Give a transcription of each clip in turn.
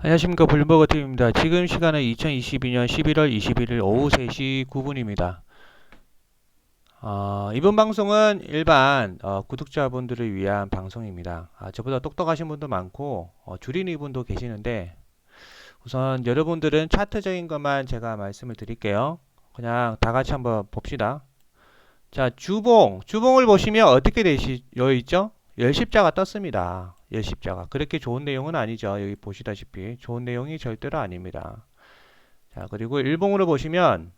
안녕하십니까 블룸버그 TV입니다. 지금 시간은 2022년 11월 21일 오후 3시 9분입니다. 어, 이번 방송은 일반 어, 구독자분들을 위한 방송입니다. 아, 저보다 똑똑하신 분도 많고 어, 줄이는 분도 계시는데 우선 여러분들은 차트적인 것만 제가 말씀을 드릴게요. 그냥 다 같이 한번 봅시다. 자, 주봉, 주봉을 보시면 어떻게 되시여 있죠? 열십자가 떴습니다. 열십자가. 그렇게 좋은 내용은 아니죠. 여기 보시다시피 좋은 내용이 절대로 아닙니다. 자, 그리고 일봉으로 보시면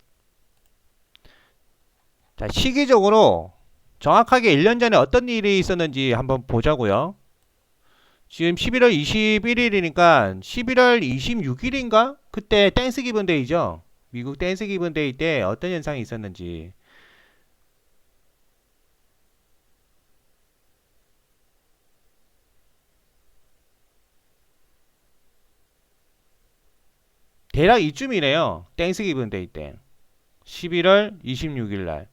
자, 시기적으로 정확하게 1년 전에 어떤 일이 있었는지 한번 보자고요. 지금 11월 21일이니까 11월 26일인가? 그때 땡스 기분 데이죠. 미국 땡스 기분 데이 때 어떤 현상이 있었는지 대략 이쯤이네요. 땡스 기분 데이 때. 11월 26일 날.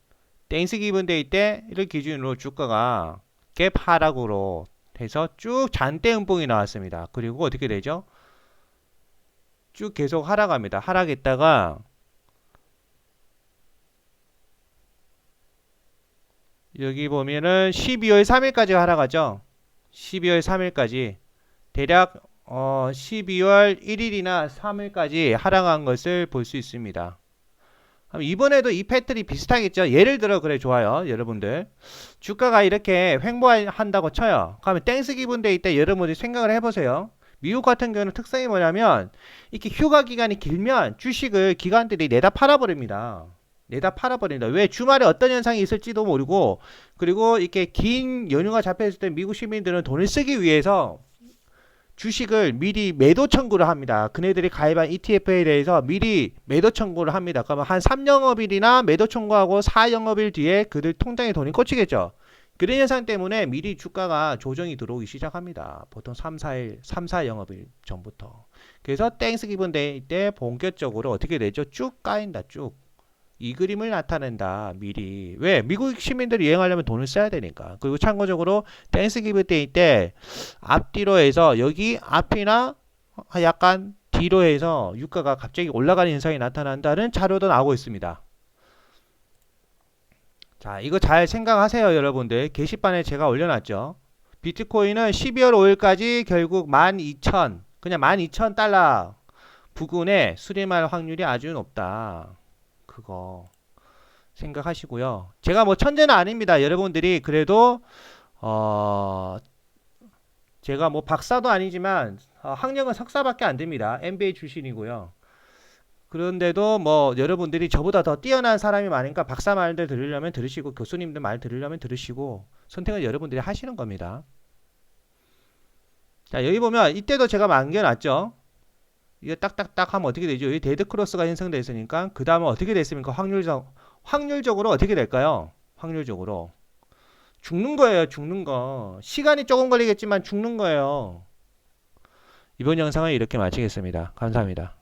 땡스 기분 데이 때를 기준으로 주가가 갭 하락으로 해서 쭉 잔대 음봉이 나왔습니다. 그리고 어떻게 되죠? 쭉 계속 하락합니다. 하락했다가 여기 보면은 12월 3일까지 하락하죠. 12월 3일까지 대략 어, 12월 1일이나 3일까지 하락한 것을 볼 수 있습니다. 이번에도 이 패턴이 비슷하겠죠? 예를 들어 그래 좋아요 여러분들. 주가가 이렇게 횡보한다고 쳐요. 그러면 땡스 기분 데이 때 여러분들이 생각을 해보세요. 미국 같은 경우는 특성이 뭐냐면 이렇게 휴가 기간이 길면 주식을 기관들이 내다 팔아버립니다. 내다 팔아버린다. 왜? 주말에 어떤 현상이 있을지도 모르고 그리고 이렇게 긴 연휴가 잡혀있을 때 미국 시민들은 돈을 쓰기 위해서 주식을 미리 매도 청구를 합니다. 그네들이 가입한 ETF에 대해서 미리 매도 청구를 합니다. 그러면 한 3영업일이나 매도 청구하고 4영업일 뒤에 그들 통장에 돈이 꽂히겠죠. 그런 현상 때문에 미리 주가가 조정이 들어오기 시작합니다. 보통 3, 4일, 3, 4영업일 전부터. 그래서 땡스 기분 데이 때 본격적으로 어떻게 되죠? 쭉 까인다, 쭉. 이 그림을 나타낸다 미리. 왜? 미국 시민들이 여행하려면 돈을 써야 되니까. 그리고 참고적으로 땡스기브 데이 때 앞뒤로 해서 여기 앞이나 약간 뒤로 해서 유가가 갑자기 올라가는 현상이 나타난다는 자료도 나오고 있습니다. 자 이거 잘 생각하세요 여러분들. 게시판에 제가 올려놨죠. 비트코인은 12월 5일까지 결국 12,000 그냥 12,000달러 부근에 수렴할 확률이 아주 높다 그거 생각하시고요. 제가 뭐 천재는 아닙니다. 여러분들이 그래도 어 제가 뭐 박사도 아니지만 어, 학력은 석사밖에 안 됩니다. MBA 출신이고요. 그런데도 뭐 여러분들이 저보다 더 뛰어난 사람이 많으니까 박사 말들 들으려면 들으시고 교수님들 말 들으려면 들으시고 선택은 여러분들이 하시는 겁니다. 자 여기 보면 이때도 제가 남겨놨죠. 이거 딱딱딱 하면 어떻게 되죠? 이 데드 크로스가 형성되어 있으니까 그 다음은 어떻게 됐습니까? 확률적 확률적으로 어떻게 될까요? 확률적으로 죽는 거예요. 죽는 거. 시간이 조금 걸리겠지만 죽는 거예요. 이번 영상은 이렇게 마치겠습니다. 감사합니다.